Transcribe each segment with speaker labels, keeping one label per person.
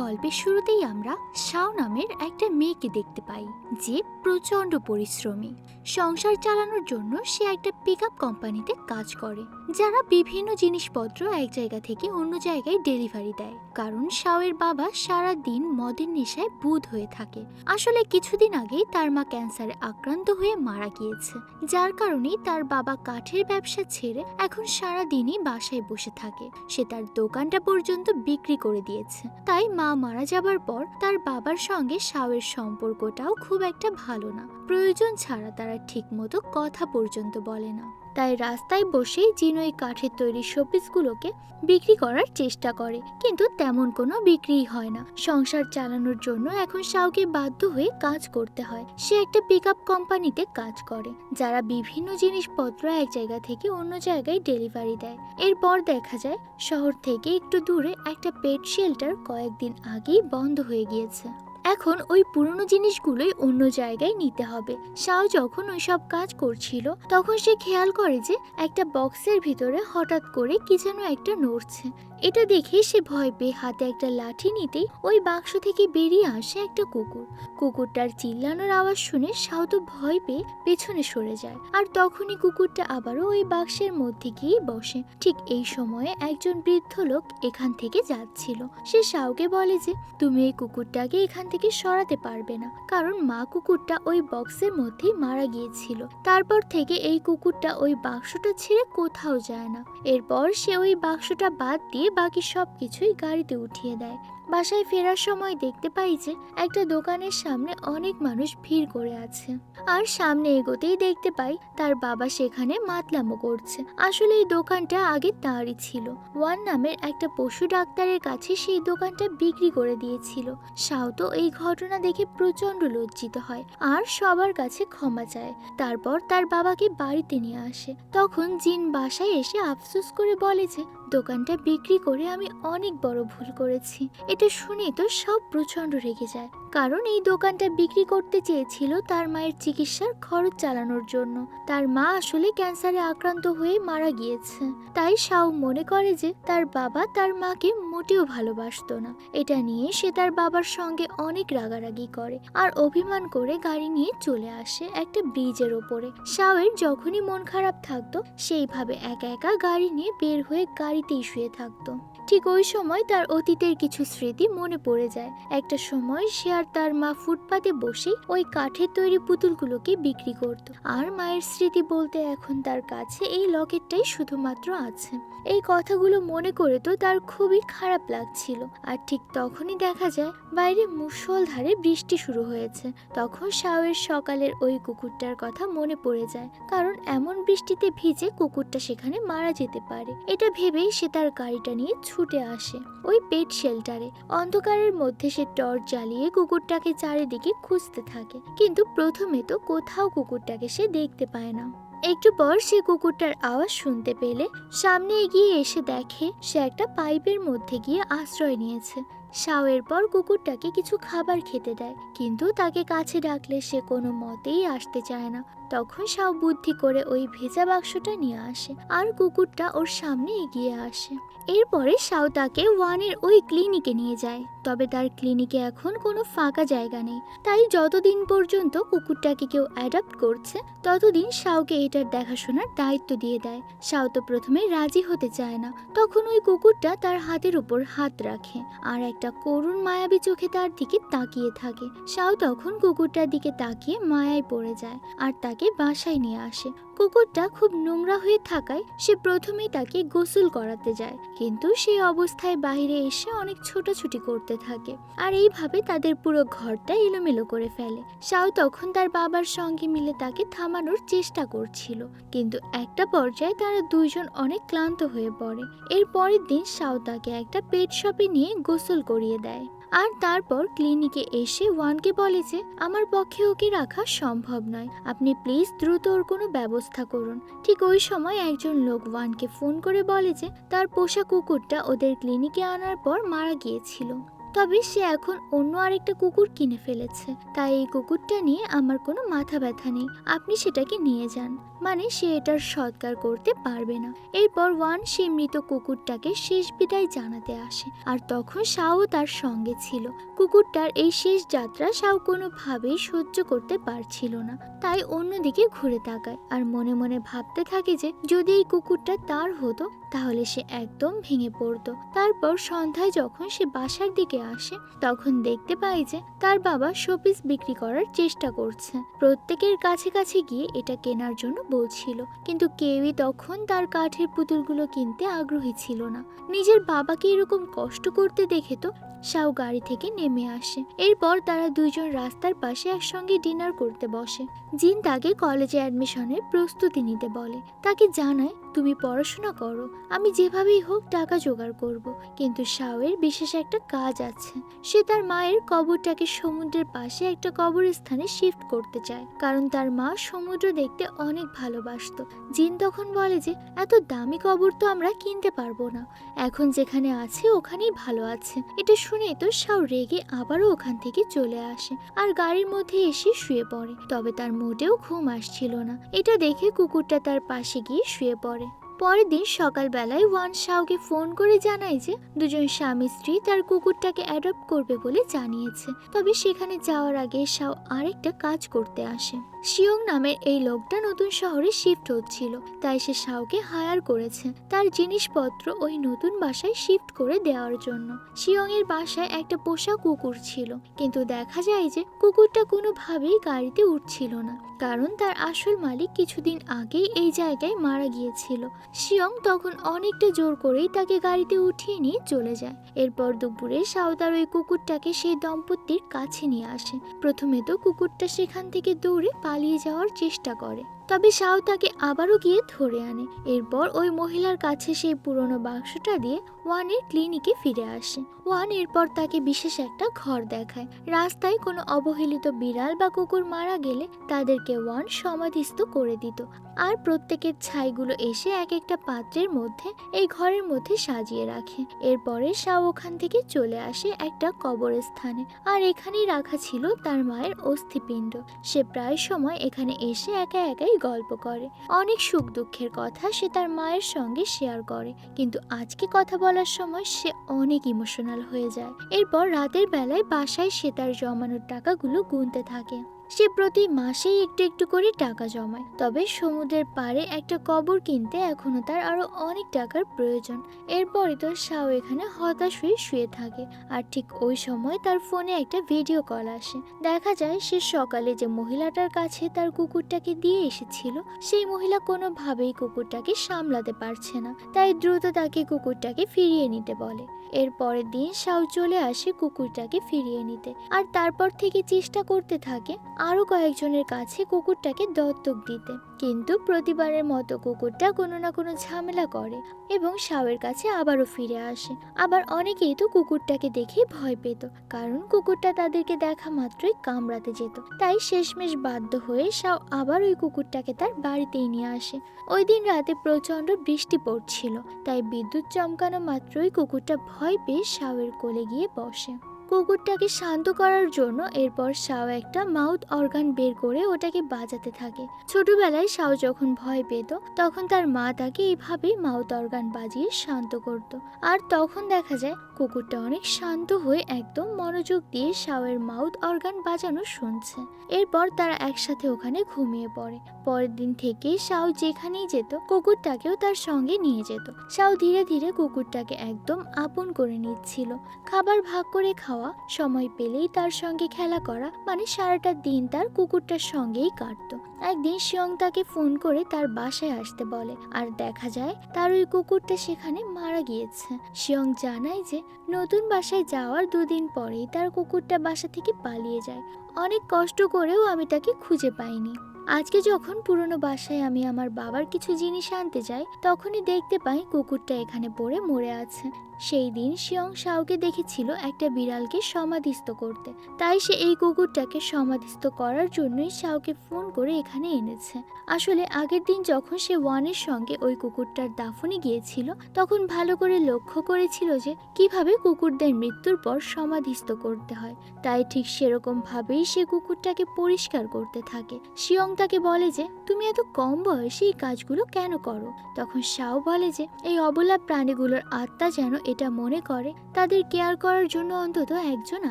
Speaker 1: গল্পের শুরুতেই আমরা শাও নামের একটা মেয়েকে দেখতে পাই, যে প্রচণ্ড পরিশ্রমী। সংসার চালানোর জন্য সে একটা পিক আপ কোম্পানিতে কাজ করে, যারা বিভিন্ন জিনিসপত্র এক জায়গা থেকে অন্য জায়গায় ডেলিভারি দেয়। কারণ শাওয়ের বাবা সারা দিন মদের নেশায় বুধ হয়ে থাকে। আসলে কিছুদিন আগেই তার মা ক্যান্সারে আক্রান্ত হয়ে মারা গিয়েছে, যার কারণেই তার বাবা কাঠের ব্যবসা ছেড়ে এখন সারা দিনই বাসায় বসে থাকে। সে তার দোকানটা পর্যন্ত বিক্রি করে দিয়েছে। তাই মা মারা যাবার পর তার বাবার সঙ্গে শাওয়ের সম্পর্কটাও খুব একটা ভালো না। প্রয়োজন ছাড়া তারা ঠিকমতো কথা পর্যন্ত বলে না। তাই রাস্তায় বসেই জিনই কাঠের তৈরি শোপিসগুলোকে বিক্রি করার চেষ্টা করে। কিন্তু তেমন কোনো বিক্রিই হয় না। সংসার চালানোর জন্য এখন শাওকে বাধ্য হয়ে কাজ করতে হয়। সে একটা পিক কোম্পানিতে কাজ করে, যারা বিভিন্ন জিনিসপত্র এক জায়গা থেকে অন্য জায়গায় ডেলিভারি দেয়। এরপর দেখা যায়, শহর থেকে একটু দূরে একটা পেট শেল্টার কয়েকদিন আগেই বন্ধ হয়ে গিয়েছে। এখন ওই পুরনো জিনিসগুলোই অন্য জায়গায় নিতে হবে। শাও যখন ওই সব কাজ করছিল, তখন সে খেয়াল করে যে একটা বক্সের ভিতরে হঠাৎ করে কি যেন একটা নড়ছে। এটা দেখে সে ভয় পেয়ে হাতে একটা লাঠি নিতেই ওই বাক্স থেকে বেরিয়ে আসে একটা কুকুর। কুকুরটার চিল্লানোর আওয়াজ শুনে শাও তো ভয় পেয়ে পেছনে সরে যায় আর তখনই কুকুরটা আবারও ওই বাক্সের মধ্যে গিয়ে বসে। ঠিক এই সময়ে একজন বৃদ্ধ লোক এখান থেকে যাচ্ছিল। সে শাওকে বলে যে, তুমি এই কুকুরটাকে এখান থেকে সরাতে পারবে না। কারণ মা কুকুরটা ওই বক্সের মধ্যেই মারা গিয়েছিল। তারপর থেকে এই কুকুরটা ওই বাক্সটা ছেড়ে কোথাও যায় না। এরপর সে ওই বাক্সটা বাদ দিয়ে বাকি সব কিছুই গাড়িতে উঠিয়ে দেয়। বাসায় ফেরার সময় দেখতে পাই যে একটা দোকানের সামনে অনেক মানুষ ভিড় করে আছে। আর সামনে এগোতেই দেখতে পাই তার বাবা সেখানে মাতলামো করছে। আসলে এই দোকানটা আগে তাঁরই ছিল। ওয়ান নামের একটা পশু ডাক্তারের কাছে সেই দোকানটা বিক্রি করে দিয়েছিল। সাও তো এই ঘটনা দেখে প্রচণ্ড লজ্জিত হয় আর সবার কাছে ক্ষমা চায়। তারপর তার বাবাকে বাড়িতে নিয়ে আসে। তখন জিন বাসায় এসে আফসোস করে বলে যে, দোকানটা বিক্রি করে আমি অনেক বড় ভুল করেছি। এটা শুনে তো সব প্রচণ্ড রেগে যায়। কারণ এই দোকানটা বিক্রি করতে চেয়েছিল তার মায়ের চিকিৎসার খরচ চালানোর জন্য। তার মা আসলে ক্যান্সারে আক্রান্ত হয়ে মারা গিয়েছে। তাই শাও মনে করে যে তার বাবা তার মাকে মোটেও ভালোবাসতো না। এটা নিয়ে সে তার বাবার সঙ্গে অনেক রাগারাগি করে আর অভিমান করে গাড়ি নিয়ে চলে আসে একটা ব্রিজের ওপরে। শাওয়ের যখনই মন খারাপ থাকতো, সেইভাবে একা একা গাড়ি নিয়ে বের হয়ে গাড়িতেই শুয়ে থাকতো। ঠিক ওই সময় তার অতীতের কিছু স্মৃতি মনে পড়ে যায়। একটা সময় সে আর তার মা ফুটপাতে বসে ওই কাঠের তৈরি পুতুলগুলোকে বিক্রি করত। আর মায়ের স্মৃতি বলতে এখন তার কাছে এই লকেটটাই শুধুমাত্র আছে। এই কথাগুলো মনে করে তো তার খুবই খারাপ লাগছিল। আর ঠিক তখনই দেখা যায়, বাইরে মুষলধারে বৃষ্টি শুরু হয়েছে। তখন শাওয়ের সকালের ওই কুকুরটার কথা মনে পড়ে যায়। কারণ এমন বৃষ্টিতে ভিজে কুকুরটা সেখানে মারা যেতে পারে। এটা ভেবেই সে তার গাড়িটা নিয়ে ছুটে আসে। ওই পেট শেল্টারে। অন্ধকারের মধ্যে সে টর্চ জ্বালিয়ে কুকুরটাকে চারিদিকে খুঁজতে থাকে। কিন্তু প্রথমে তো কোথাও কুকুরটাকে সে দেখতে পায় না। একটু পর সে কুকুরটার আওয়াজ শুনতে পেলে, সামনে এগিয়ে এসে দেখে সে একটা পাইপের মধ্যে গিয়ে আশ্রয় নিয়েছে। শাওয়ের পর কুকুরটাকে কিছু খাবার খেতে দেয়, কিন্তু তাকে কাছে ডাকলে সে কোনো মতেই আসতে চায় না। তখন শাও বুদ্ধি করে ওই ভেজা বাক্সটা নিয়ে আসে আর কুকুরটা ওর সামনে এগিয়ে আসে। এরপরে শাও তাকে ওয়ানের ওই ক্লিনিকে নিয়ে যায়, তবে তার ক্লিনিকে এখন কোনো ফাঁকা জায়গা নেই। তাই যতদিন পর্যন্ত কুকুরটাকে কেউ অ্যাডাপ্ট করছে, ততদিন শাওকে এটার দেখাশোনার দায়িত্ব দিয়ে দেয়। শাও তো প্রথমে রাজি হতে চায় না, তখন ওই কুকুরটা তার হাতের উপর হাত রাখে আর একটা করুণ মায়াবী চোখে তার দিকে তাকিয়ে থাকে। শাও তখন কুকুরটার দিকে তাকিয়ে মায়ায় পড়ে যায় আর তাকে বাসায় নিয়ে আসে। কুকুরটা খুব নোংরা হয়ে থাকায় সে প্রথমেই তাকে গোসল করাতে যায়। কিন্তু সেই অবস্থায় বাইরে এসে অনেক ছোটাছুটি করতে থাকে। আর এইভাবে তাদের পুরো ঘরটা এলোমেলো করে ফেলে। শাও তখন তার বাবার সঙ্গে মিলে তাকে থামানোর চেষ্টা করছিল। কিন্তু একটা পর্যায়ে তারা দুইজন অনেক ক্লান্ত হয়ে পড়ে। এর পরের দিন শাও তাকে একটা পেট শপে নিয়ে গোসল করিয়ে দেয়। আর তারপর ক্লিনিকে এসে ওয়ানকে বলে যে, আমার পক্ষে ওকে রাখা সম্ভব নয়। আপনি প্লিজ দ্রুত ওর কোনো ব্যবস্থা করুন। ঠিক ওই সময় একজন লোক ওয়ানকে ফোন করে বলে যে, তার পোষা কুকুরটা ওদের ক্লিনিকে আনার পর মারা গিয়েছিল। তবে সে এখন অন্য আরেকটা কুকুর কিনে ফেলেছে। তাই এই কুকুরটা নিয়ে আমার কোনো মাথা ব্যথা নেই। আপনি সেটাকে নিয়ে যান। মানে সে এটার সৎকার করতে পারবে না। এরপর ওয়ান সেই মৃত কুকুরটাকে শেষ বিদায় জানাতে আসে। আর তখন শাও তার সঙ্গে ছিল। কুকুরটার এই শেষ যাত্রা শাও কোনোভাবেই সহ্য করতে পারছিল না। তাই অন্যদিকে ঘুরে তাকায়। আর মনে মনে ভাবতে থাকে যে, যদি এই কুকুরটা তার হতো, তাহলে সে একদম ভেঙে পড়তো। তারপর সন্ধ্যায় যখন সে বাসার দিকে আসে, তখন দেখতে পায় যে তার বাবা শোপিস বিক্রি করার চেষ্টা করছে। প্রত্যেকের কাছে কাছে গিয়ে এটা কেনার জন্য বলছিল, কিন্তু কেউই তখন তার কাঠের পুতুলগুলো কিনতে আগ্রহী ছিল না। নিজের বাবাকে এরকম কষ্ট করতে দেখে তো শাও গাড়ি থেকে নেমে আসে। এরপর তারা দুইজন রাস্তার পাশে একসঙ্গে ডিনার করতে বসে। জিন তাকে কলেজে অ্যাডমিশনের প্রস্তুতি নিতে বলে। তাকে জানায় তুমি পড়াশোনা করো, আমি যেভাবেই হোক টাকা জোগাড় করব। কিন্তু শাওয়ের বিশেষ একটা কাজ আছে। সে তার মায়ের কবরটাকে সমুদ্রের পাশে একটা কবরস্থানে শিফট করতে চায়। কারণ তার মা সমুদ্র দেখতে অনেক ভালোবাসতো। জিন তখন বলে যে, এত দামি কবর তো আমরা কিনতে পারব না। এখন যেখানে আছে ওখানেই ভালো আছে। এটা শুনে তো শাও রেগে আবারও ওখান থেকে চলে আসে আর গাড়ির মধ্যে এসে শুয়ে পড়ে। তবে তার মোটেও ঘুম আসছিল না। এটা দেখে কুকুরটা তার পাশে গিয়ে শুয়ে পড়ে। পরের দিন সকালবেলায় ওয়ান শাওকে ফোন করে জানায় যে দুজন স্বামী স্ত্রী তার কুকুরটাকে অ্যাডপ্ট করবে বলে জানিয়েছে। তবে সেখানে যাওয়ার আগে শাও আরেকটা কাজ করতে আসে। শিয়ং নামের এই লোকটা নতুন শহরে শিফট হচ্ছিল, তাই সে শাওকে হায়ার করেছে। তার জিনিসপত্র ওই নতুন বাসায় শিফট করে দেওয়ার জন্য। শিয়ং এর বাসায় একটা পোষা কুকুর ছিল, কিন্তু দেখা যায় যে কুকুরটা কোনোভাবেই গাড়িতে উঠছিল না, কারণ তার আসল মালিক কিছুদিন আগেই এই জায়গায় মারা গিয়েছিল। শিয়ং তখন অনেকটা জোর করেই তাকে গাড়িতে উঠিয়ে নিয়ে চলে যায়। এরপর দুপুরে সাঁওতার ওই কুকুরটাকে সেই দম্পতির কাছে নিয়ে আসে। প্রথমে তো কুকুরটা সেখান থেকে দৌড়ে পালিয়ে যাওয়ার চেষ্টা করে। তবে শাও তাকে আবারও গিয়ে ধরে আনে। এরপর ওই মহিলার কাছে সেই পুরনো বাক্সটা দিয়ে ওয়ানের ক্লিনিকে ফিরে আসে। ওয়ান এরপর তাকে বিশেষ একটা ঘর দেখায়। রাস্তায় কোনো অবহেলিত বিড়াল বা কুকুর মারা গেলে তাদেরকে ওয়ান সমাধিস্থ করে দিত। আর প্রত্যেকের ছাইগুলো এসে এক একটা পাত্রের মধ্যে, এই ঘরের মধ্যে সাজিয়ে রাখে। এরপরে শাও ওখান থেকে চলে আসে একটা কবরস্থানে। আর এখানেই রাখা ছিল তার মায়ের অস্থিপিণ্ড। সে প্রায় সময় এখানে এসে একা একাই গল্প করে। অনেক সুখ দুঃখের কথা সে তার মায়ের সঙ্গে শেয়ার করে। কিন্তু আজকে কথা বলার সময় সে অনেক ইমোশনাল হয়ে যায়। এরপর রাতের বেলায় বাসায় সে তার জমানোর টাকাগুলো গুনতে থাকে। সে প্রতি মাসেই একটু একটু করে টাকা জমায়। তবে সমুদ্রের পাড়ে একটা কবর কিনতে এখনও তার আরও অনেক টাকার প্রয়োজন। এরপরে তো শাও এখানে হতাশ হয়ে শুয়ে থাকে। আর ঠিক ওই সময় তার ফোনে একটা ভিডিও কল আসে। দেখা যায় সে সকালে যে মহিলাটার কাছে তার কুকুরটাকে দিয়ে এসেছিল, সেই মহিলা কোনোভাবেই কুকুরটাকে সামলাতে পারছে না। তাই দ্রুত তাকে কুকুরটাকে ফিরিয়ে নিতে বলে। এর পরের দিন শাও চলে আসে কুকুরটাকে ফিরিয়ে নিতে। আর তারপর থেকে চেষ্টা করতে থাকে আরও কয়েকজনের কাছে কুকুরটাকে দত্তক দিতে। কিন্তু প্রতিবারের মতো কুকুরটা কোনো না কোনো ঝামেলা করে এবং শাওয়ের কাছে আবারও ফিরে আসে। আবার অনেকেই তো কুকুরটাকে দেখে ভয় পেত, কারণ কুকুরটা তাদেরকে দেখা মাত্রই কামড়াতে যেত। তাই শেষমেশ বাধ্য হয়ে শাও আবার ওই কুকুরটাকে তার বাড়িতেই নিয়ে আসে। ওই দিন রাতে প্রচণ্ড বৃষ্টি পড়ছিল, তাই বিদ্যুৎ চমকানো মাত্রই কুকুরটা ভয় পেয়ে শাওয়ের কোলে গিয়ে বসে। কুকুরটাকে শান্ত করার জন্য এরপর শাও একটা মাউথ অর্গান বের করে ওটাকে বাজাতে থাকে। ছোটবেলায় শাও যখন ভয় পেত, তখন তার মা তাকে এইভাবেই মাউথ অর্গান বাজিয়ে শান্ত করত। আর তখন দেখা যায়, কুকুরটা অনেক শান্ত হয়ে একদম মনোযোগ দিয়ে শাওয়ের মাউথ অর্গান বাজানো শুনছে। এরপর তারা একসাথে ওখানে ঘুমিয়ে পড়ে। পরের দিন থেকে শাও যেখানেই যেত, কুকুরটাকেও তার সঙ্গে নিয়ে যেত। শাও ধীরে ধীরে কুকুরটাকে একদম আপন করে নিচ্ছিল। খাবার ভাগ করে খাওয়া সময় পেলেই তার সঙ্গে খেলা করা মানে সারাটা দিন তার কুকুরটার সঙ্গেই কাটতো। একদিন শিয়ং তাকে ফোন করে তার বাসায় আসতে বলে, আর দেখা যায় তার ওই কুকুরটা সেখানে মারা গিয়েছে। শিয়ং জানায় যে নতুন বাসায় যাওয়ার দুদিন পরেই তার কুকুরটা বাসা থেকে পালিয়ে যায়। অনেক কষ্ট করেও আমি তাকে খুঁজে পাইনি। আজকে যখন পুরনো বাসায় আমি আমার বাবার কিছু জিনিস আনতে যাই, তখনই দেখতে পাই কুকুরটা এখানে পড়ে মরে আছে। সেই দিন শিয়ং শাওকে দেখেছিল একটা বিড়ালকে সমাধিস্থ করতে। তাই সে এই কুকুরটাকে সমাধিস্থ করার জন্যই শাওকে ফোন করে এখানে এনেছে। আসলে আগের দিন যখন সে ওয়ানের সঙ্গে ওই কুকুরটার দাফনে গিয়েছিল, তখন ভালো করে লক্ষ্য করেছিল যে কীভাবে কুকুরদের মৃত্যুর পর সমাধিস্থ করতে হয়। তাই ঠিক সেরকম ভাবেই সে কুকুরটাকে পরিষ্কার করতে থাকে। শিয়ং তাকে বলে যে, তুমি এত কম বয়সে এই কাজগুলো কেন করো? তখন শাও বলে যে, এই অবলা প্রাণীগুলোর আত্মা যেন এটা মনে করে, তাদের কেয়ার করার জন্য অন্তত একজন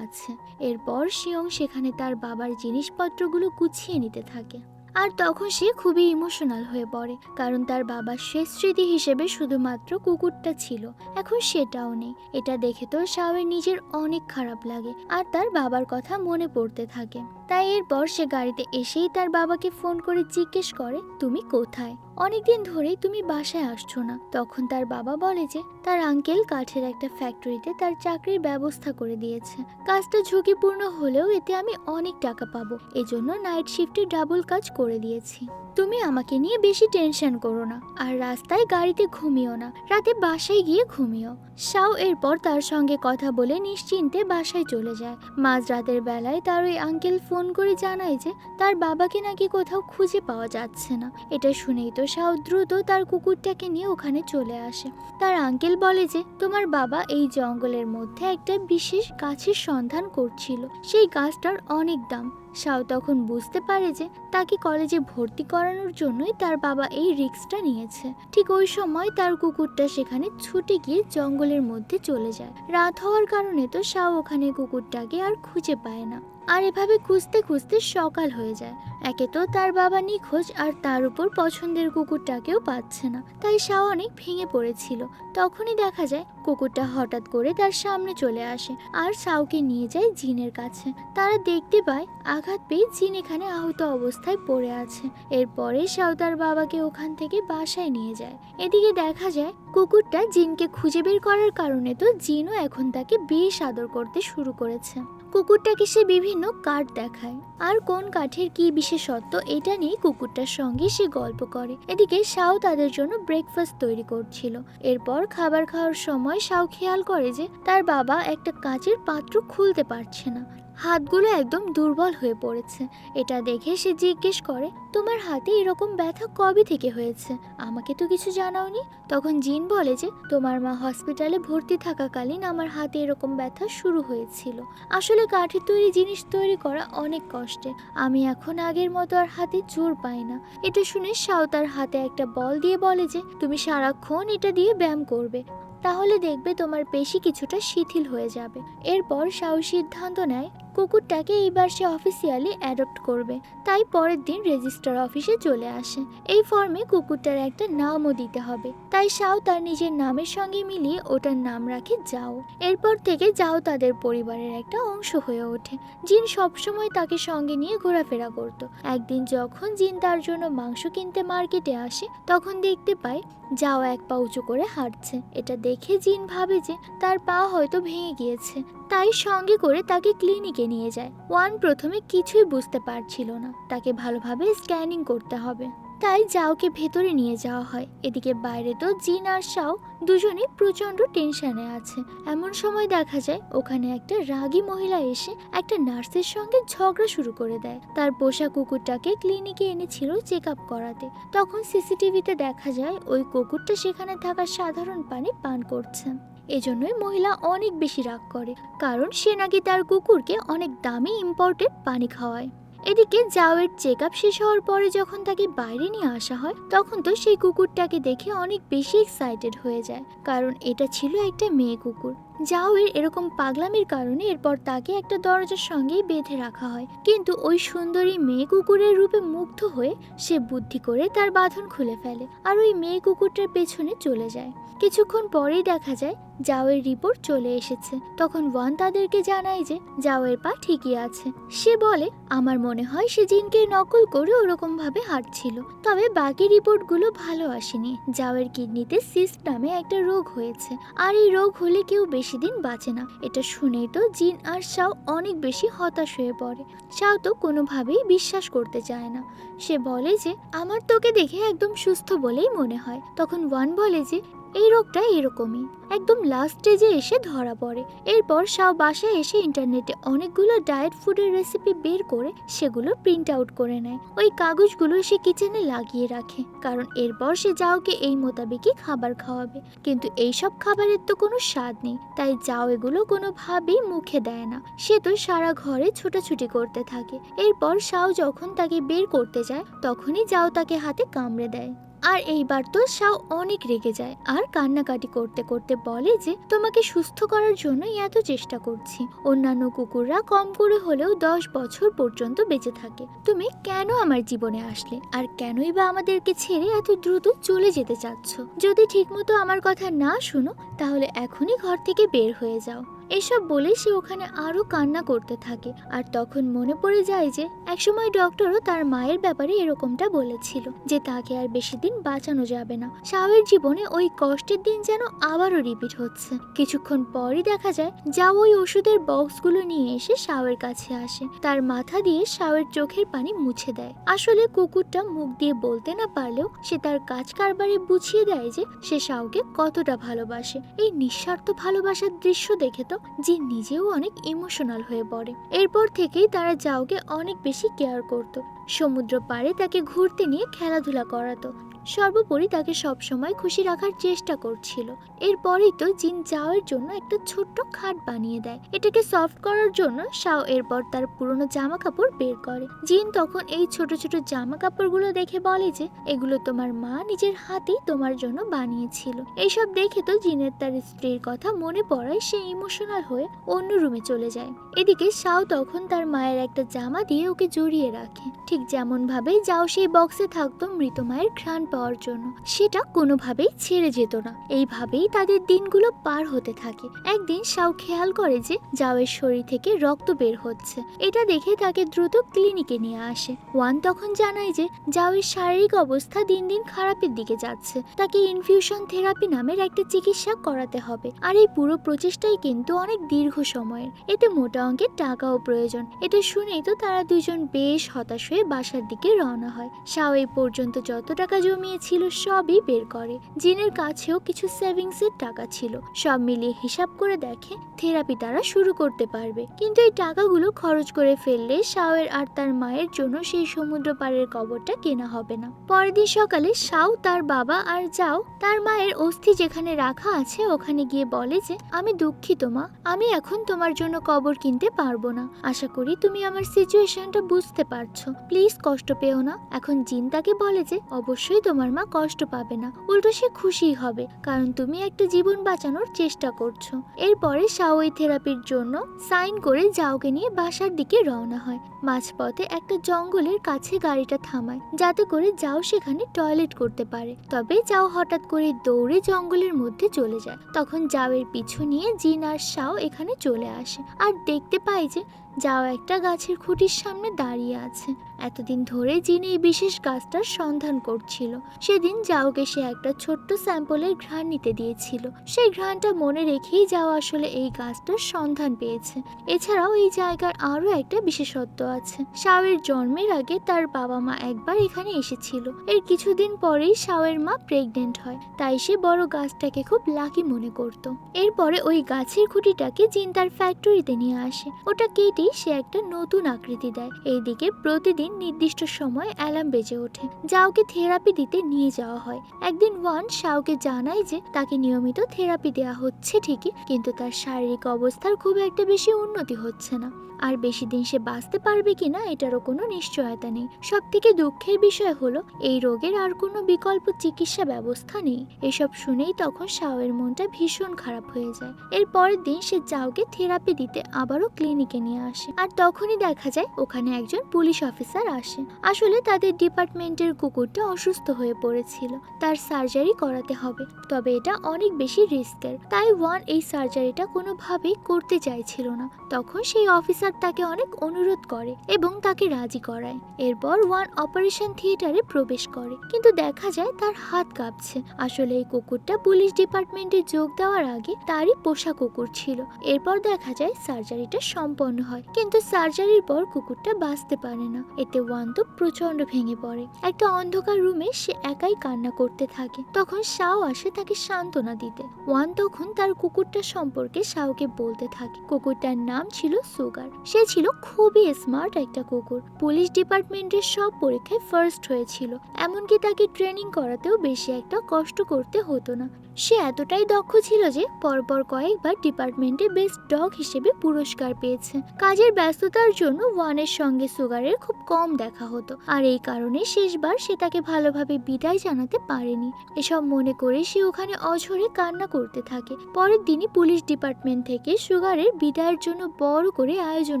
Speaker 1: আছে। এরপর শিয়ং সেখানে তার বাবার জিনিসপত্রগুলো গুছিয়ে নিতে থাকে। আর তখন সে খুবই ইমোশনাল হয়ে পড়ে, কারণ তার বাবার শেষ স্মৃতি হিসেবে শুধুমাত্র কুকুরটা ছিল। এখন সেটাও নেই। এটা দেখে তো শাওয়ের নিজের অনেক খারাপ লাগে, আর তার বাবার কথা মনে পড়তে থাকে। তাই এরপর সে গাড়িতে এসেই তার বাবাকে ফোন করে জিজ্ঞেস করে, তুমি কোথায়? অনেকদিন ধরেই তুমি বাসায় আসছো না। তখন তার বাবা বলে যে, তার আঙ্কেল কাঠের একটা ফ্যাক্টরিতে তার চাকরির ব্যবস্থা করে দিয়েছে। কাজটা ঝুঁকিপূর্ণ হলেও এতে আমি অনেক টাকা পাবো। এজন্য নাইট শিফটে ডাবল কাজ করে দিয়েছি। তুমি আমাকে নিয়ে বেশি টেনশন করো না, আর রাস্তায় গাড়িতে ঘুমিও না, রাতে বাসায় গিয়ে ঘুমিও। শাও এরপর তার সঙ্গে কথা বলে নিশ্চিন্তে বাসায় চলে যায়। মাঝ রাতের বেলায় তার ওই আঙ্কেল ফোন করে জানায় যে, তার বাবাকে নাকি কোথাও খুঁজে পাওয়া যাচ্ছে না। এটা শুনেই তো শাও দ্রুত তার কুকুরটাকে নিয়ে ওখানে চলে আসে। তার আঙ্কেল বলে যে, তোমার বাবা এই জঙ্গলের মধ্যে একটা বিশেষ গাছের সন্ধান করছিল। সেই গাছটার অনেক দাম। শাও তখন বুঝতে পারে যে, তাকে কলেজে ভর্তি করানোর জন্যই তার বাবা এই রিক্সটা নিয়েছে। ঠিক ওই সময় তার কুকুরটা সেখানে ছুটে গিয়ে জঙ্গলের মধ্যে চলে যায়। রাত হওয়ার কারণে তো শাও ওখানে কুকুরটাকে আর খুঁজে পায় না। আর এভাবে খুঁজতে খুঁজতে সকাল হয়ে যায়। একে তো তার বাবা নিখোঁজ আর তার উপর পছন্দের কুকুরটাকেও পাচ্ছে না। তাই শাও অনেক ভেঙে পড়েছিল। তখনই দেখা যায় কুকুরটা হঠাৎ করে তার সামনে চলে আসে আর শাওকে নিয়ে যায় জিনের কাছে। তারা দেখতে পায় আঘাত পেয়ে জিন এখানে আহত অবস্থায় পড়ে আছে। এরপরে শাও তার বাবাকে ওখান থেকে বাসায় নিয়ে যায়। এদিকে দেখা যায় কুকুরটা জিনকে খুঁজে বের করার কারণে তো জিনও এখন তাকে বেশ আদর করতে শুরু করেছে। কুকুরটাকে সে বিভিন্ন কাঠ দেখায়। আর কোন কাঠের কি বিশেষত্ব এটা নিয়ে কুকুরটার সঙ্গে সে গল্প করে। এদিকে শাও তাদের জন্য ব্রেকফাস্ট তৈরি করছিল। এরপর খাবার খাওয়ার সময় শাও খেয়াল করে যে তার বাবা একটা কাঁচের পাত্র খুলতে পারছে না। হাতগুলো একদম দুর্বল হয়ে পড়েছে। এটা দেখে সে জিজ্ঞেস করে, তোমার হাতে এরকম ব্যথা কবে থেকে হয়েছে? আমাকে তো কিছু জানাওনি। তখন জিন বলে যে, তোমার মা হসপিটালে ভর্তি থাকাকালীন আমার হাতে এরকম ব্যথা শুরু হয়েছিল। আসলে কাঠের তৈরি জিনিস তৈরি করা অনেক কষ্টের। আমি এখন আগের মতো আর হাতে জোর পাই না। এটা শুনে শাও তার হাতে একটা বল দিয়ে বলে যে, তুমি সারাক্ষণ এটা দিয়ে ব্যায়াম করবে। তাহলে দেখবে তোমার পেশি কিছুটা শিথিল হয়ে যাবে। এরপর শাও সিদ্ধান্ত নেয় কুকুরটাকে এইবার সে অফিসিয়ালি অ্যাডপ্ট করবে। তাই পরের দিন রেজিস্টার অফিসে চলে আসে। এই ফর্মে কুকুরটার একটা নামও দিতে হবে। তাই শাও তার নিজের নামের সঙ্গে মিলিয়ে ওটার নাম রাখে যাও। এরপর থেকে যাও তাদের পরিবারের একটা অংশ হয়ে ওঠে। জিন সবসময় তাকে সঙ্গে নিয়ে ঘোরাফেরা করত। একদিন যখন জিন তার জন্য মাংস কিনতে মার্কেটে আসে, তখন দেখতে পায়, যাও এক পা উঁচু করে হাঁটছে। এটা দেখে জিন ভাবে যে তার পা হয়তো ভেঙে গিয়েছে। তাই সঙ্গে করে তাকে ক্লিনিকে নিয়ে যায়। ওয়ান প্রথমে কিছুই বুঝতে পারছিল না। তাকে ভালোভাবে স্ক্যানিং করতে হবে। তাই যাওকে ভেতরে নিয়ে যাওয়া হয়। এদিকে বাইরে তো জিন আর শাও দুজনেই প্রচণ্ড টেনশনে আছে। এমন সময় দেখা যায়, ওখানে একটা রাগী মহিলা এসে একটা নার্সের সঙ্গে ঝগড়া শুরু করে দেয়। তার পোষা কুকুরটাকে ক্লিনিকে এনেছিল চেক আপ করাতে। তখন সিসিটিভিতে দেখা যায়, ওই কুকুরটা সেখানে থাকা সাধারণ পানি পান করছে। এজন্যই মহিলা অনেক বেশি রাগ করে, কারণ সে নাকি তার কুকুরকে অনেক দামি ইম্পোর্টেড পানি খাওয়ায়। এদিকে জাওয়ের চেক আপ শেষ হওয়ার পরে যখন তাকে বাইরে নিয়ে আসা হয়, তখন তো সেই কুকুরটাকে দেখে অনেক বেশি এক্সাইটেড হয়ে যায়। কারণ এটা ছিল একটা মেয়ে কুকুর। জাওয়ের এরকম পাগলামির কারণে এরপর তাকে একটা দরজার সঙ্গেই বেঁধে রাখা হয়। কিন্তু ওই সুন্দরী মেয়ে কুকুরের রূপে মুগ্ধ হয়ে সে বুদ্ধি করে তার বাঁধন খুলে ফেলে আর ওই মেয়ে কুকুরটার পেছনে চলে যায়। কিছুক্ষণ পরেই দেখা যায়, জাওয়ের রিপোর্ট চলে এসেছে। তখন ওয়ান তাদেরকে জানায় যে জাওয়ের পা ঠিকই আছে। সে বলে, আমার মনে হয় সে জিনকে নকল করে ওরকম ভাবে হাঁটছিল। তবে বাকি রিপোর্টগুলো ভালো আসেনি। জাওয়ের কিডনিতে সিস্ট নামে একটা রোগ হয়েছে। আর এই রোগ হলে কেউ বেশি দিন বাঁচে না। এটা শুনেই তো জিন আর শাও অনেক বেশি হতাশ হয়ে পড়ে। শাও তো কোনোভাবেই বিশ্বাস করতে চায় না। সে বলে যে, আমার তোকে দেখে একদম সুস্থ বলেই মনে হয়। তখন ওয়ান বলে যে এই রোগটা এরকমই। একদম লাস্ট স্টেজে এসে ধরা পড়ে। এরপর শাও বাসায় এসে ইন্টারনেটে অনেকগুলো ডায়েট ফুডের রেসিপি বের করে সেগুলো প্রিন্ট আউট করে নেয়। ওই কাগজগুলো সে কিচেনে লাগিয়ে রাখে। কারণ এরপর সে যাওকে এই মোতাবেকই খাবার খাওয়াবে। কিন্তু এইসব খাবারের তো কোনো স্বাদ নেই। তাই যাও এগুলো কোনোভাবেই মুখে দেয় না। সে তো সারা ঘরে ছোটাছুটি করতে থাকে। এরপর শাও যখন তাকে বের করতে যায়, তখনই যাও তাকে হাতে কামড়ে দেয়। আর এইবার তো শাও অনেক রেগে যায় আর কান্নাকাটি করতে করতে বলে যে, তোমাকে সুস্থ করার জন্যই এত চেষ্টা করছি। অন্যান্য কুকুররা কম করে হলেও দশ বছর পর্যন্ত বেঁচে থাকে। তুমি কেন আমার জীবনে আসলে? আর কেনই বা আমাদেরকে ছেড়ে এত দ্রুত চলে যেতে চাচ্ছ? যদি ঠিকমতো আমার কথা না শুনো, তাহলে এখনই ঘর থেকে বের হয়ে যাও। এসব বলে সে ওখানে আরও কান্না করতে থাকে। আর তখন মনে পড়ে যায় যে, একসময় ডক্টরও তার মায়ের ব্যাপারে এরকমটা বলেছিল, যে তাকে আর বেশি দিন বাঁচানো যাবে না। শাওয়ের জীবনে ওই কষ্টের দিন যেন আবারও রিপিট হচ্ছে। কিছুক্ষণ পরই দেখা যায়, যা ওই ওষুধের বক্সগুলো নিয়ে এসে শাওয়ের কাছে আসে। তার মাথা দিয়ে শাওয়ের চোখের পানি মুছে দেয়। আসলে কুকুরটা মুখ দিয়ে বলতে না পারলেও সে তার কাজ কারবারে বুঝিয়ে দেয় যে, সে শাওকে কতটা ভালোবাসে। এই নিঃস্বার্থ ভালোবাসার দৃশ্য দেখে তো যে নিজেও অনেক ইমোশনাল হয়ে পড়ে। এরপর থেকেই তারা যাওকে অনেক বেশি কেয়ার করত। সমুদ্র পাড়ে তাকে ঘুরতে নিয়ে খেলাধুলা করাতো। সর্বোপরি তাকে সবসময় খুশি রাখার চেষ্টা করছিল। এরপরেই তো জিন যাওয়ের জন্য একটা ছোট্ট খাট বানিয়ে দেয়। এটাকে সফট করার জন্য শাও এরপর তার পুরনো জামা কাপড় বের করে। জিন তখন এই ছোট ছোট জামা কাপড়গুলো দেখে বলে যে, এগুলো তোমার মা নিজের হাতেই তোমার জন্য বানিয়েছিল। এইসব দেখে তো জিনের তার স্ত্রীর কথা মনে পড়ায় সে ইমোশনাল হয়ে অন্য রুমে চলে যায়। এদিকে শাও তখন তার মায়ের একটা জামা দিয়ে ওকে জড়িয়ে রাখে। ঠিক যেমন ভাবে যাও সেই বক্সে থাকতো মৃত মায়ের ঘ্রাণ পাওয়ার জন্য। সেটা কোনোভাবেই ছেড়ে যেত না। এইভাবেই তাদের দিনগুলো পার হতে থাকে। একদিন শাও খেয়াল করে যে জাওয়ের শরীর থেকে রক্ত বের হচ্ছে। এটা দেখে তাকে দ্রুত ক্লিনিকে নিয়ে আসে। ওয়ান তখন জানায় যে জাওয়ের শারীরিক অবস্থা দিন দিন খারাপের দিকে যাচ্ছে। তাকে ইনফিউশন থেরাপি নামের একটা চিকিৎসা করাতে হবে। আর এই পুরো প্রচেষ্টাই কিন্তু অনেক দীর্ঘ সময়ের। এতে মোটা অঙ্কের টাকাও প্রয়োজন। এটা শুনেই তো তারা দুজন বেশ হতাশ হয়ে বাসার দিকে রওনা হয়। শাও এই পর্যন্ত যত টাকা জমিয়েছিল সবই বের করে। জিনের কাছেও কিছু সেভিংসের টাকা ছিল। সব মিলিয়ে হিসাব করে দেখে থেরাপি তারা শুরু করতে পারবে। কিন্তু এই টাকাগুলো খরচ করে ফেললে শাওয়ের আর তার মায়ের জন্য সেই সমুদ্র পাড়ের কবরটা কেনা হবে না। পরের দিন সকালে শাও তার বাবা আর যাও, তার মায়ের অস্থি যেখানে রাখা আছে ওখানে গিয়ে বলে যে, আমি দুঃখিত মা, আমি এখন তোমার জন্য কবর কিনতে পারব না। আশা করি তুমি আমার সিচুয়েশনটা বুঝতে পারছ। প্লিজ কষ্ট পেও না। এখন জিন তাকে বলে যে, অবশ্যই তোমার মা কষ্ট পাবে না, উল্টো সে খুশি হবে, কারণ তুমি একটা জীবন বাঁচানোর চেষ্টা করছ। এরপরে শাও ওই থেরাপির জন্য সাইন করে যাওকে নিয়ে বাসার দিকে রওনা হয়। মাঝপথে একটা জঙ্গলের কাছে গাড়িটা থামায়, যাতে করে যাও সেখানে টয়লেট করতে পারে। তবে যাও হঠাৎ করে দৌড়ে জঙ্গলের মধ্যে চলে যায়। তখন যাওয়ের পিছু নিয়ে জিন আর শাও এখানে চলে আসে। আর দেখতে পায় যে যাও, একটা গাছের খুঁটির সামনে দাঁড়িয়ে আছে। এতদিন ধরে জিন এই বিশেষ গাছটার সন্ধান করছিল, সেদিন যাওকে সে একটা ছোট্ট স্যাম্পলের ঘ্রাণ নিতে দিয়েছিল। সেই ঘ্রাণটা মনে রেখেই যাও আসলে এই গাছটার সন্ধান পেয়েছে। এছাড়াও এই জায়গার আরও একটা বিশেষত্ব আছে। শাওয়ের জন্মের আগে তার বাবা মা একবার এখানে এসেছিল। এর কিছুদিন পরেই শাওয়ের মা প্রেগনেন্ট হয়। তাই সে বড় গাছটাকে খুব লাকি মনে করত। এরপরে ওই গাছের খুঁটিটাকে জিন তার ফ্যাক্টরিতে নিয়ে আসে। ওটা কেটেই সে একটা নতুন আকৃতি দেয়। এইদিকে প্রতিদিন নির্দিষ্ট সময় অ্যালার্ম বেজে ওঠে। যাওকে থেরাপি দিতে নিয়ে যাওয়া হয়। একদিন ওয়ান শাওকে জানায় যে তাকে নিয়মিত থেরাপি দেওয়া হচ্ছে ঠিকই, কিন্তু তার শারীরিক অবস্থার খুব একটা বেশি উন্নতি হচ্ছে না। আর বেশি দিন সে বাঁচতে পারবে কিনা এটারও কোনো নিশ্চয়তা নেই। সব থেকে দুঃখের বিষয় হলো, এই রোগের আর কোনো বিকল্প চিকিৎসা ব্যবস্থা নেই। এসব শুনেই তখন শাওয়ের মনটা ভীষণ খারাপ হয়ে যায়। এর পরের দিন সে যাওকে থেরাপি দিতে আবারও ক্লিনিকে নিয়ে আসে। আর তখনই দেখা যায়, ওখানে একজন পুলিশ অফিসার আসে আসলে তাদের ডিপার্টমেন্টের কুকুরটা অসুস্থ হয়ে পড়েছিল। তার সার্জারি করাতে হবে। তবে এটা অনেক বেশি রিস্কের। তাই ওয়ান এই সার্জারিটা কোনোভাবেই করতে চাইছিল না। তখন সেই অফিসার তাকে অনেক অনুরোধ করে এবং তাকে রাজি করায়। এরপর ওয়ান অপারেশন থিয়েটারে প্রবেশ করে। কিন্তু দেখা যায় তার হাত কাঁপছে। আসলে এই কুকুরটা পুলিশ ডিপার্টমেন্টে যোগ দেওয়ার আগে তারই পোষা কুকুর ছিল। এরপর দেখা যায় সার্জারিটা সম্পন্ন হয়। কিন্তু সার্জারির পর কুকুরটা বাঁচতে পারে না। এতে ওয়ান তো প্রচণ্ড ভেঙে পড়ে। একটা অন্ধকার রুমে সে একাই কান্না করতে থাকে। তখন শাও আসে তাকে সান্ত্বনা দিতে। ওয়ান তখন তার কুকুরটা সম্পর্কে শাওকে বলতে থাকে। কুকুরটার নাম ছিল সুগার। সে ছিল খুবই স্মার্ট একটা কুকুর। পুলিশ ডিপার্টমেন্টের সব পরীক্ষায় ফার্স্ট হয়েছিল। এমনকি তাকে ট্রেনিং করাতেও বেশি একটা কষ্ট করতে হতো না। সে এতটাই দক্ষ ছিল যে পরপর কয়েকবার ডিপার্টমেন্টে বেস্ট ডগ হিসেবে পুরস্কার পেয়েছে। কাজের ব্যস্ততার জন্য ওয়ানের সঙ্গে সুগারের খুব কম দেখা হতো। আর এই কারণে শেষবার সে তাকে ভালোভাবে বিদায় জানাতে পারেনি। এসব মনে করে সে ওখানে অঝরে কান্না করতে থাকে। পরের দিনই পুলিশ ডিপার্টমেন্ট থেকে সুগারের বিদায়ের জন্য বড় করে আয়োজন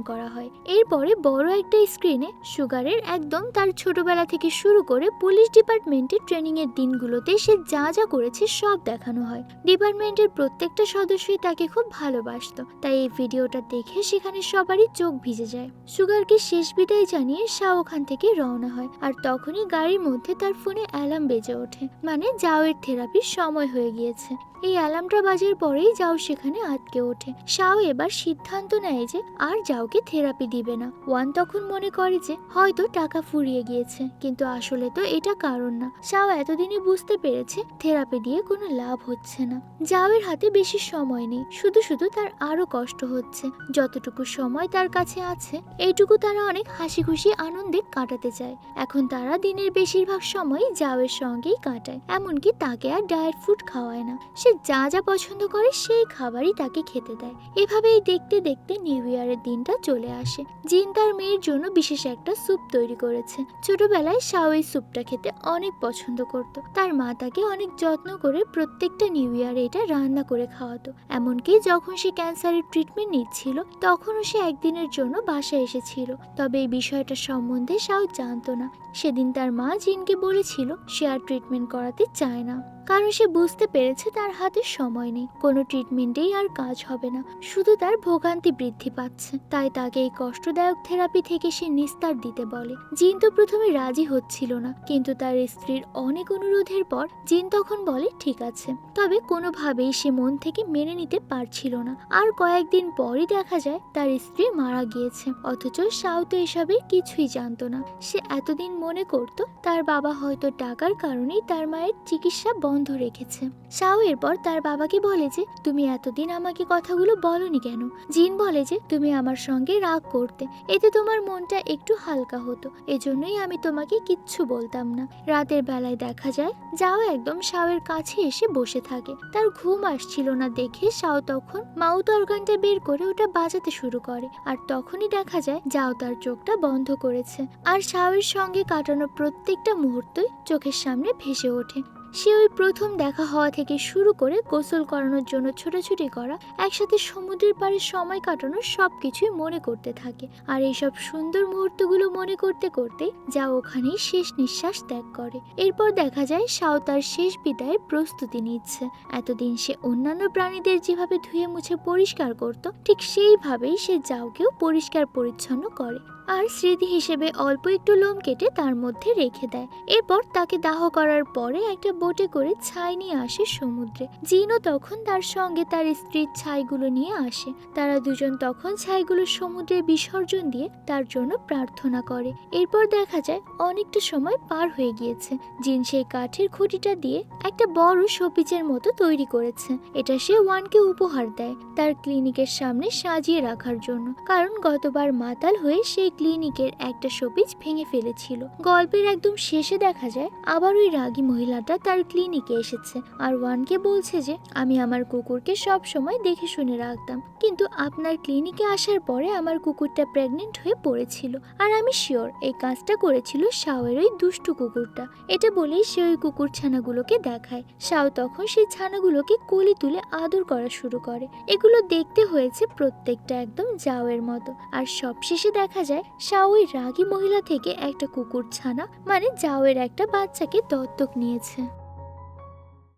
Speaker 1: করা হয়। এরপরে বড় একটা স্ক্রিনে সুগারের একদম তার ছোটবেলা থেকে শুরু করে পুলিশ ডিপার্টমেন্টের ট্রেনিং এর দিনগুলোতে সে যা যা করেছে সব দেখানো হয়। ডিপার্টমেন্টের প্রত্যেকটা সদস্যই তাকে খুব ভালোবাসত। তাই এই ভিডিওটা দেখে সেখানে সবারই চোখ ভিজে যায়। সুগারকে শেষ বিদায় জানিয়ে শাহ ওখান থেকে রওনা হয় আর তখনই গাড়ির মধ্যে তার ফোনে অ্যালার্ম বেজে ওঠে। মানে যাওয়ের থেরাপির সময় হয়ে গিয়েছে। এই অ্যালার্মটা বাজার পরেই যাও সেখানে আটকে ওঠে। শাও এবার সিদ্ধান্ত নেয় যে আর যাওকে থেরাপি দিবে না। ওয়ান তখন মনে করে যে হয়তো টাকা ফুরিয়ে গিয়েছে, কিন্তু আসলে তো এটা কারণ না। শাও এতদিনই বুঝতে পেরেছে থেরাপি দিয়ে কোনো লাভ হচ্ছে না। যাওয়ের হাতে বেশি সময় নেই, শুধু শুধু তার আরও কষ্ট হচ্ছে। যতটুকু সময় তার কাছে আছে, এইটুকু তারা অনেক হাসি খুশি আনন্দে কাটাতে চায়। এখন তারা দিনের বেশিরভাগ সময় যাওয়ের সঙ্গেই কাটায়, এমনকি তাকে আর ডায়েট ফুড খাওয়ায় না। সে যা যা পছন্দ করে সেই খাবারই তাকে খেতে দেয়। এভাবেই দেখতে দেখতে নিউ ইয়ারের দিনটা চলে আসে। জিন তার মেয়ের জন্য বিশেষ একটা স্যুপ তৈরি করেছে। ছোটবেলায় শাও এই স্যুপটা খেতে অনেক পছন্দ করত। তার মা তাকে অনেক যত্ন করে প্রত্যেকটা নিউ ইয়ারে এটা রান্না করে খাওয়াতো। এমনকি যখন সে ক্যান্সারের ট্রিটমেন্ট নিচ্ছিল, তখনও সে একদিনের জন্য বাসায় এসেছিল। তবে এই বিষয়টা সম্বন্ধে শাও জানতো না। সেদিন তার মা জিনকে বলেছিল, সে আর ট্রিটমেন্ট করাতে চায় না। কারণ সে বুঝতে পেরেছে তার হাতে সময় নেই। কোনো ট্রিটমেন্টেই আর কাজ হবে না। শুধু তার ভোগান্তি বৃদ্ধি পাচ্ছে। তাই তাকে এই কষ্টদায়ক থেরাপি থেকে সে নিস্তার দিতে বলে। জিন তো প্রথমে রাজি হচ্ছিল না। কিন্তু তার স্ত্রীর অনেক অনুরোধের পর জিন তখন বলে, ঠিক আছে। তবে কোনোভাবেই সে মন থেকে মেনে নিতে পারছিল না। আর কয়েকদিন পরই দেখা যায়, তার স্ত্রী মারা গিয়েছে। অথচ সাউ তো এসবের কিছুই জানতো না। সে এতদিন মনে করত, তার বাবা হয়তো টাকার কারণেই তার মায়ের চিকিৎসা বন্ধ রেখেছে। শাও এরপর তার বাবাকে বলে যে, তুমি এতদিন আমাকে কথাগুলো বলনি কেন? জিন বলে যে, তুমি আমার সঙ্গে রাগ করতে। এতে তোমার মনটা একটু হালকা হতো। এজন্যই আমি তোমাকে কিচ্ছু বলতাম না। রাতের বেলায় দেখা যায়, যাও একদম শাওয়ের কাছে এসে বসে থাকে। তার ঘুম আসছিল না দেখে শাও তখন মাউথ অর্গানটা বের করে ওটা বাজাতে শুরু করে। আর তখনই দেখা যায়, যাও তার চোখটা বন্ধ করেছে। আর শাওয়ের সঙ্গে কাটানো প্রত্যেকটা মুহূর্তই চোখের সামনে ভেসে ওঠে। সে ওই প্রথম দেখা হওয়া থেকে শুরু করে গোসল করানোর জন্য ছোটাছুটি করা, একসাথে সমুদ্রের পাড়ে সময় কাটানোর সব কিছুই মনে করতে থাকে। আর এইসব সুন্দর মুহূর্তগুলো মনে করতে করতে যা ওখানেই শেষ নিঃশ্বাস ত্যাগ করে। এরপর দেখা যায় শাও তার শেষ বিদায়ের প্রস্তুতি নিচ্ছে। এতদিন সে অন্যান্য প্রাণীদের যেভাবে ধুয়ে মুছে পরিষ্কার করত, ঠিক সেইভাবেই সে যাওকেও পরিষ্কার পরিচ্ছন্ন করে। আর স্মৃতি হিসেবে অল্প একটু লোম কেটে তার মধ্যে রেখে দেয়। এরপর তাকে দাহ করার পরে একটা বোটে করে ছাই নিয়ে আসে সমুদ্রে। জিনও তখন তার সঙ্গে তার স্ত্রীর ছাইগুলো নিয়ে আসে। তারা দুজন তখন ছাইগুলো সমুদ্রে বিসর্জন দিয়ে তার জন্য প্রার্থনা করে। এরপর দেখা যায় অনেকটা সময় পার হয়ে গিয়েছে। জিন সেই কাঠের খুঁটিটা দিয়ে একটা বড় শোপিচের মতো তৈরি করেছে। এটা সে ওয়ানকে উপহার দেয়। তার ক্লিনিকের সামনে সাজিয়ে রাখার জন্য। কারণ গতবার মাতাল হয়ে সেই ক্লিনিকের একটা শোপিচ ভেঙে ফেলেছিল। গল্পের একদম শেষে দেখা যায়, আবার ওই রাগী মহিলাটা তার ক্লিনিকে এসেছে আর ওয়ানকে বলছে যে, আমি আমার কুকুরকে সব সময় দেখে শুনে রাখতাম, কিন্তু আপনার ক্লিনিকে আসার পরে আমার কুকুরটা প্রেগনেন্ট হয়ে পড়েছিল আর আমি শিওর এই কাজটা করেছিল শাওয়ের ওই দুষ্টু কুকুরটা। এটা বলেই সে ওই কুকুর ছানাগুলোকে দেখায়। শাও তখন সেই ছানাগুলোকে কোলে তুলে আদর করা শুরু করে। এগুলো দেখতে হয়েছে প্রত্যেকটা একদম জাওয়ের মতো। আর সবশেষে দেখা যায় শাও ওই রাগী মহিলা থেকে একটা কুকুর ছানা মানে জাওয়ের একটা বাচ্চাকে দত্তক নিয়েছে।